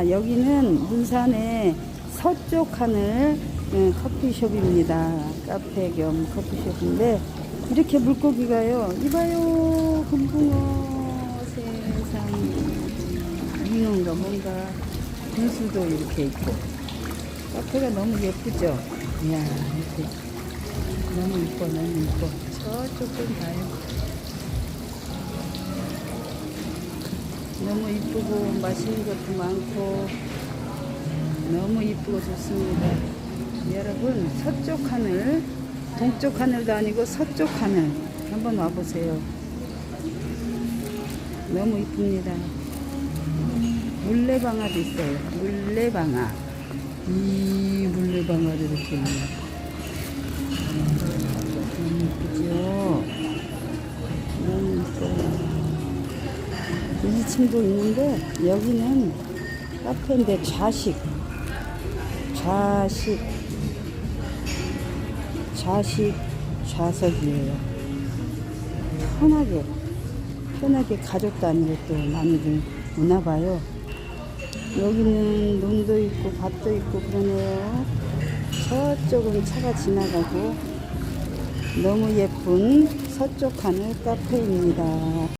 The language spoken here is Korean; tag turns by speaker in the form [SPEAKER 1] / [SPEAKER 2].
[SPEAKER 1] 자, 여기는 문산의 서쪽 하늘 음, 커피숍입니다. 카페 겸 커피숍인데 이렇게 물고기가요. 이봐요, 금붕어 세상 잉어인가 뭔가 분수도 이렇게 있고 카페가 너무 예쁘죠. 이야 이렇게 너무 이뻐, 너무 이뻐. 저쪽 좀 봐요. 너무 이쁘고 맛있는 것도 많고 너무 이쁘고 좋습니다. 여러분 서쪽 하늘, 동쪽 하늘도 아니고 서쪽 하늘 한번 와보세요. 너무 이쁩니다. 물레방아도 있어요. 물레방아. 이 물레방아도 이렇게 있네요. 2층도 있는데 여기는 카페인데 좌식. 좌식. 좌식 좌석이에요. 편하게 편하게 가족 단위로 또 많이들 오나 봐요. 여기는 논도 있고 밭도 있고 그러네요. 저쪽은 차가 지나가고 너무 예쁜 서쪽 하늘 카페입니다